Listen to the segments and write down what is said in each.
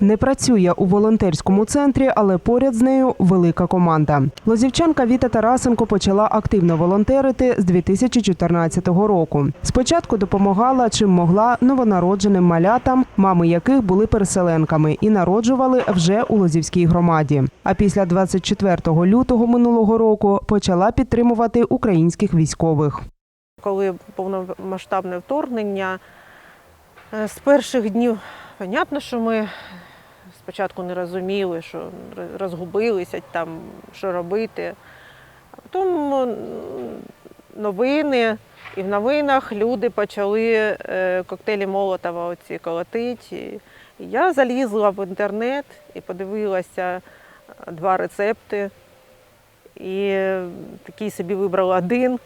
Не працює у волонтерському центрі, але поряд з нею велика команда. Лозівчанка Віта Тарасенко почала активно волонтерити з 2014 року. Спочатку допомагала чим могла новонародженим малятам, мами яких були переселенками і народжували вже у Лозівській громаді. А після 24 лютого минулого року почала підтримувати українських військових. коли повномасштабне вторгнення. е, З перших днів, понятно, що ми спочатку не розуміли, що розгубилися там, що робити. А потім новини, і в новинах люди почали е, коктейлі Молотова оці колотити. І я залізла в інтернет і подивилася е, два рецепти. І такий собі вибрала один.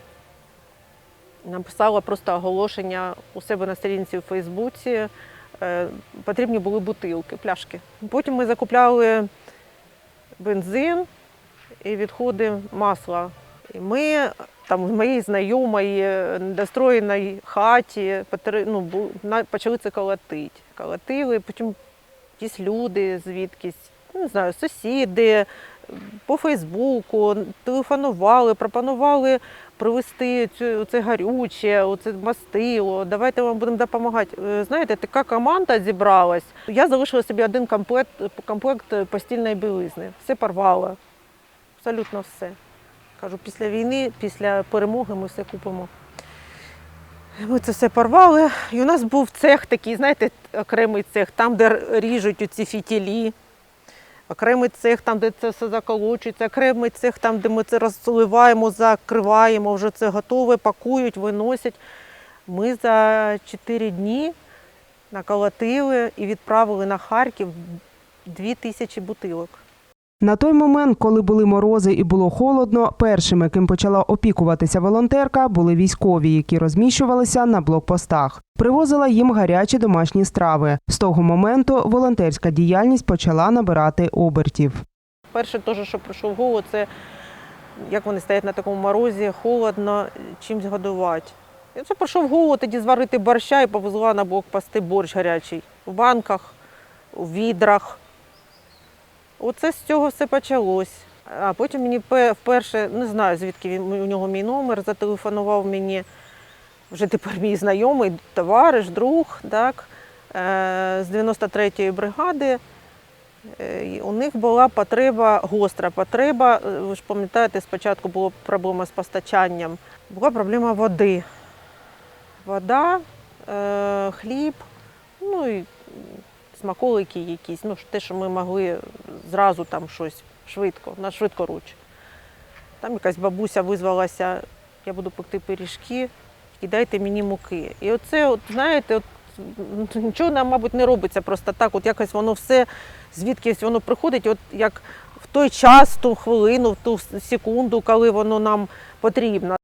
Написала просто оголошення у себе на сторінці у Фейсбуці. Е, Потрібні були бутилки, пляшки. Потім ми закупляли бензин і відходи масла. І ми там в моїй знайомій недостроєній хаті ну, почали це колотити. Колотили, потім якісь люди звідкись, не знаю, сусіди по Фейсбуку телефонували, пропонували привезти цю, це гарюче, оце мастило, давайте вам будемо допомагати. Е, Знаєте, така команда зібралась. Я залишила собі один комплект, комплект постільної білизни. Все порвала. Абсолютно все. Кажу, після війни, після перемоги ми все купимо. Ми це все порвали. І у нас був цех такий, знаєте, окремий цех, там, де ріжуть оці фітілі. Окремий цех, там, де це все заколочується, окремий цех, там, де ми це розливаємо, закриваємо, вже це готове, пакують, виносять. Ми за 4 дні наколотили і відправили на Харків 2 тисячі бутилок. На той момент, коли були морози і було холодно, першими, ким почала опікуватися волонтерка, були військові, які розміщувалися на блокпостах. Привозила їм гарячі домашні страви. З того моменту волонтерська діяльність почала набирати обертів. Перше, теж, що прийшов в голову, це як вони стоять на такому морозі, холодно, чимось годувати. І це прийшов в голову тоді зварити борща і повезла на блокпости борщ гарячий в банках, у відрах. Оце з цього все почалось. А потім мені вперше, не знаю, звідки він, у нього мій номер, зателефонував мені вже тепер мій знайомий, товариш, друг, так, е, з 93-ї бригади. Е, У них була потреба, гостра потреба. Е, Ви ж пам'ятаєте, спочатку була проблема з постачанням. Була проблема води. Вода, хліб, ну і смаколики якісь. Ну, те, що ми могли зразу там щось швидко, на швидкоруч. Там якась бабуся визвалася, я буду пекти пиріжки, і дайте мені муки. І оце, от, знаєте, от, нічого нам, мабуть, не робиться просто так. От якось воно все звідкись воно приходить, от як в той час, в ту хвилину, в ту секунду, коли воно нам потрібно.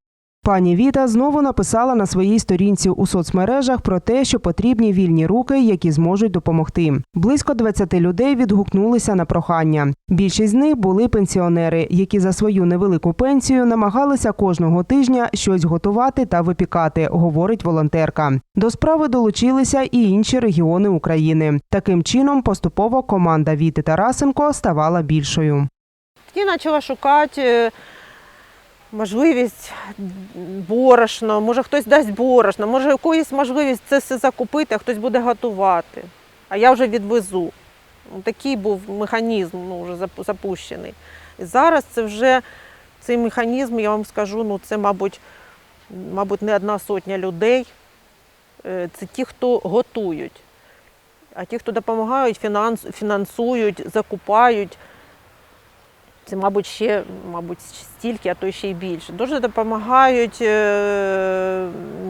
Пані Віта знову написала на своїй сторінці у соцмережах про те, що потрібні вільні руки, які зможуть допомогти. Близько 20 людей відгукнулися на прохання. Більшість з них були пенсіонери, які за свою невелику пенсію намагалися кожного тижня щось готувати та випікати, говорить волонтерка. До справи долучилися і інші регіони України. Таким чином, поступово команда Віти Тарасенко ставала більшою. Тоді почала шукати е, можливість борошно, може хтось дасть борошно, може якоїсь можливість це все закупити, а хтось буде готувати. А я вже відвезу. Ну, Такий був механізм ну, вже запущений. І зараз це вже цей механізм, я вам скажу, ну це, мабуть, мабуть, не одна сотня людей. Е, Це ті, хто готують. А ті, хто допомагають, фінансують, закупають, це, мабуть, ще, мабуть, стільки, а то ще й більше. Дуже допомагають. е,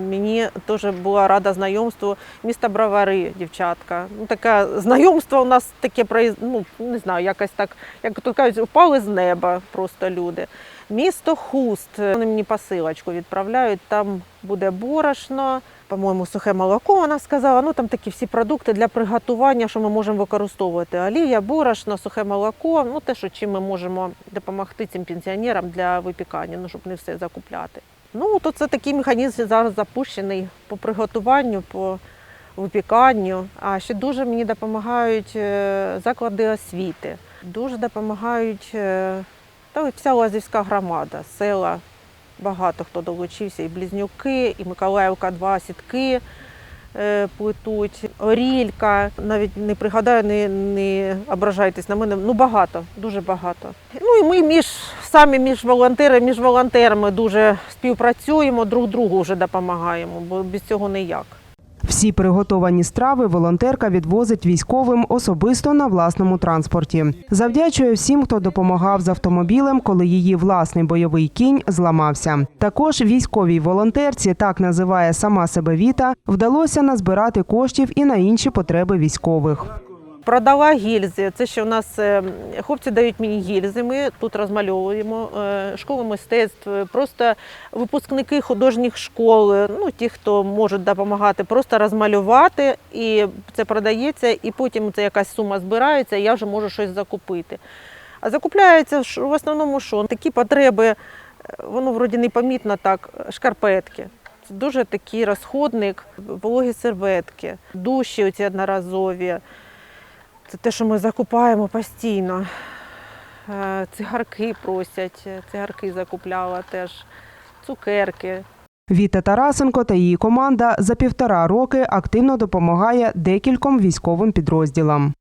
Мені теж була рада знайомству міста Бровари, дівчатка. Ну, таке знайомство у нас таке ну, не знаю, якось так, як то кажуть, упали з неба просто люди. Місто Хуст. Вони мені посилочку відправляють, там буде борошно, по-моєму, сухе молоко, вона сказала. Ну там такі всі продукти для приготування, що ми можемо використовувати. Олія, борошно, сухе молоко, ну те, що чим ми можемо допомогти цим пенсіонерам для випікання, ну щоб не все закупляти. Ну, то це такий механізм зараз запущений по приготуванню, по випіканню. А ще дуже мені допомагають е, заклади освіти. Дуже допомагають е, та вся Лазівська громада, села. Багато хто долучився, і Близнюки, і Миколаївка, два сітки е, плетуть, Орілька. Навіть не пригадаю, не, не ображайтесь на мене. Ну багато, дуже багато. Ну і ми між самі між волонтерами, між волонтерами дуже співпрацюємо, друг другу вже допомагаємо, бо без цього ніяк. Всі приготовані страви волонтерка відвозить військовим особисто на власному транспорті. Завдячує всім, хто допомагав з автомобілем, коли її власний бойовий кінь зламався. Також військовій волонтерці, так називає сама себе Віта, вдалося назбирати коштів і на інші потреби військових. Продала гільзи. Це ще у нас е, хлопці дають мені гільзи. Ми тут розмальовуємо е, школи мистецтв, просто випускники художніх школ, е, ну ті, хто можуть допомагати, просто розмалювати, і це продається, і потім це якась сума збирається, і я вже можу щось закупити. А закупляється в основному що? Такі потреби, воно вроді непомітно так, шкарпетки. Це дуже такий розходник, вологі серветки, душі оці одноразові. Це те, що ми закупаємо постійно. Е, Цигарки просять, е, цигарки закупляла теж, цукерки. Віта Тарасенко та її команда за півтора роки активно допомагає декільком військовим підрозділам.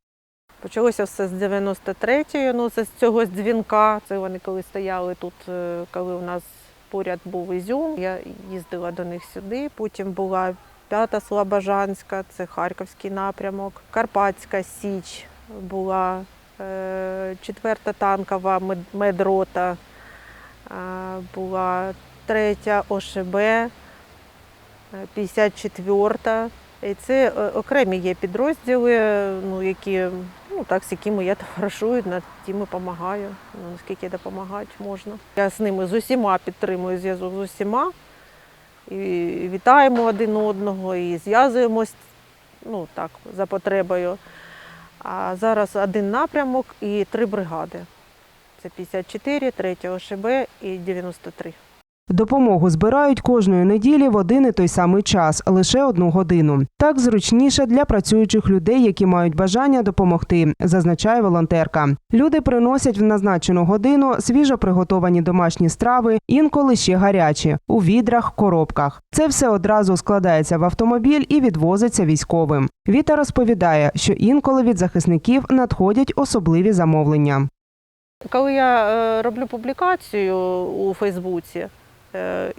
Почалося все з 93-ї, ну це з цього дзвінка. Це вони коли стояли тут, е, коли у нас поряд був Ізюм. Я їздила до них сюди. Потім була п'ята Слобожанська, це Харківський напрямок, Карпатська Січ була, е, четверта танкова мед- медрота, е, була третя ОШБ, е, 54-та. І це е, окремі є підрозділи, ну, які, ну, так, з якими я товаришую, над тими допомагаю, ну, наскільки допомагати можна. Я з ними з усіма підтримую зв'язок з усіма. І вітаємо один одного, і зв'язуємось ну, так, за потребою. А зараз один напрямок і три бригади. Це 54, 3 ОШБ і 93. Допомогу збирають кожної неділі в один і той самий час, лише одну годину. Так зручніше для працюючих людей, які мають бажання допомогти, зазначає волонтерка. Люди приносять в назначену годину свіжо приготовані домашні страви, інколи ще гарячі, у відрах, коробках. Це все одразу складається в автомобіль і відвозиться військовим. Віта розповідає, що інколи від захисників надходять особливі замовлення. Коли я е, роблю публікацію у Фейсбуці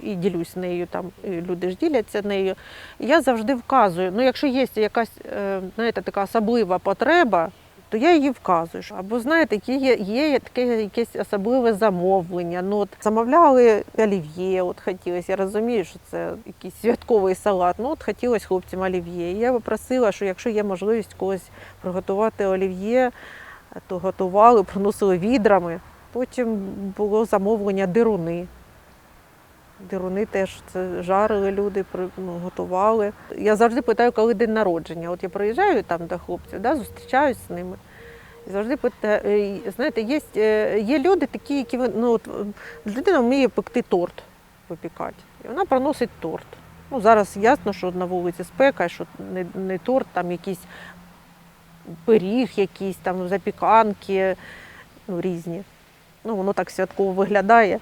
і ділюсь нею, там і люди ж діляться нею, я завжди вказую. Ну, якщо є якась е, знаєте, така особлива потреба, то я її вказую. Або знаєте, є, є таке якесь особливе замовлення. Ну, от замовляли олів'є, от хотілося. Я розумію, що це якийсь святковий салат. Ну, от хотілося хлопцям олів'є. Я попросила, що якщо є можливість когось приготувати олів'є, то готували, приносили відрами. Потім було замовлення дируни. Дируни теж це жарили люди, ну, готували. Я завжди питаю, коли день народження. От я приїжджаю там до хлопців, да, зустрічаюсь з ними. І завжди питаю, е, знаєте, є, е, є люди такі, які ну, от, людина вміє пекти торт, випікати. І вона приносить торт. Ну, зараз ясно, що на вулиці спека, що не, не торт, там якийсь пиріг, якийсь там запіканки, ну, різні. Ну, воно так святково виглядає.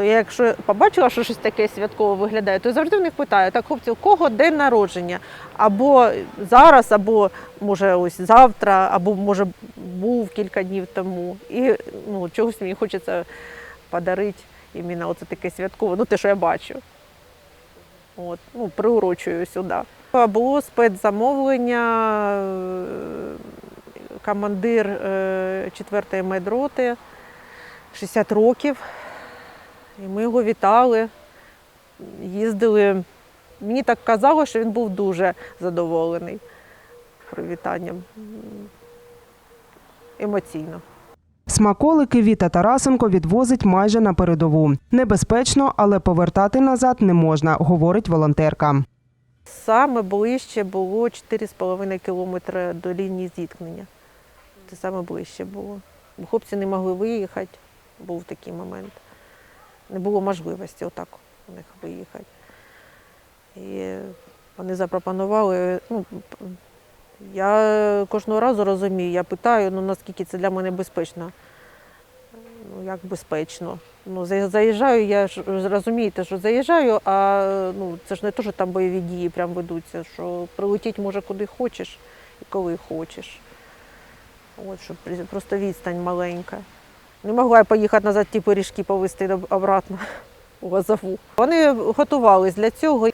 То я, якщо побачила, що щось таке святково виглядає, то завжди в них питаю, так, хлопці, у кого день народження? Або зараз, або може ось завтра, або може був кілька днів тому. І ну, чогось мені хочеться подарити іменно оце таке святкове, ну те, що я бачу. От, ну, приурочую сюди. Було спецзамовлення, е, командир 4-ї медроти, 60 років. І ми його вітали, їздили. Мені так казало, що він був дуже задоволений привітанням. Емоційно. Смаколики Віта Тарасенко відвозить майже на передову. Небезпечно, але повертати назад не можна, говорить волонтерка. Саме ближче було 4,5 кілометри до лінії зіткнення. Це саме ближче було. Хлопці не могли виїхати, був такий момент. Не було можливості отак у них виїхати. І Вони запропонували. Ну, я кожного разу розумію, я питаю, ну наскільки це для мене безпечно. Ну, як безпечно. Ну, заїжджаю, я ж розумієте, що заїжджаю, а ну, це ж не те, що там бойові дії прям ведуться, що прилетіть може куди хочеш і коли хочеш. От, щоб просто відстань маленька. Не могла я поїхати назад ті пиріжки повезти обратно у Газову. Вони готувались для цього,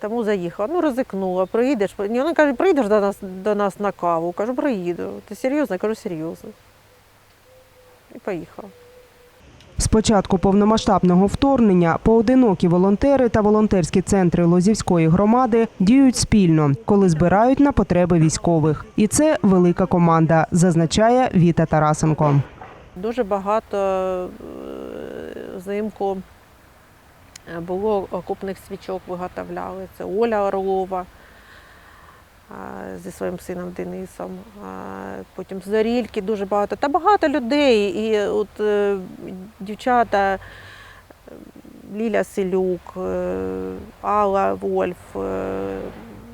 тому заїхала. Ну, ризикнула, приїдеш. Ні, Вони кажуть, приїдеш до нас, до нас на каву. Кажу, приїду. Ти серйозно? Я кажу, серйозно. І поїхала. З початку повномасштабного вторгнення поодинокі волонтери та волонтерські центри Лозівської громади діють спільно, коли збирають на потреби військових. І це велика команда, зазначає Віта Тарасенко. Дуже багато е, взимку е, було окупних свічок виготовляли. Це Оля Орлова зі своїм сином Денисом. Потім Зорільки дуже багато. Та багато людей. І от е, дівчата е, Ліля Селюк, е, Алла Вольф, е,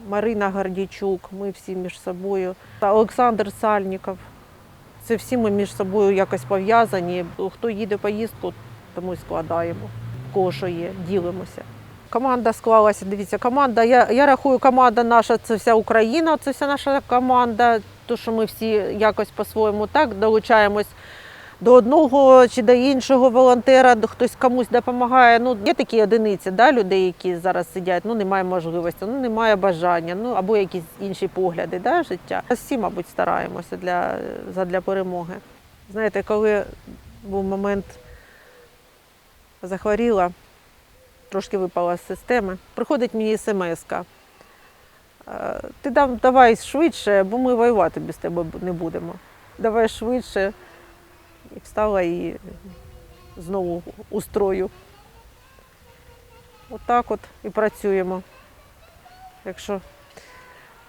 Марина Гордійчук, ми всі між собою, та Олександр Сальніков. Це всі ми між собою якось пов'язані. Хто їде в поїздку, тому й складаємо. Кого що є, ділимося. Команда склалася. Дивіться, команда. Я, я рахую, команда наша це вся Україна, це вся наша команда. То, що ми всі якось по-своєму так долучаємось до одного чи до іншого волонтера, хтось комусь допомагає. Ну, є такі одиниці да, людей, які зараз сидять, ну немає можливості, ну немає бажання, ну або якісь інші погляди да, життя. Всі, мабуть, стараємося для, задля перемоги. Знаєте, коли був момент захворіла, трошки випала з системи, приходить мені смс-ка. Е, Ти давай швидше, бо ми воювати без тебе не будемо. Давай швидше. І встала і знову у строю. Отак от і працюємо. Так що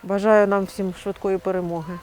бажаю нам всім швидкої перемоги.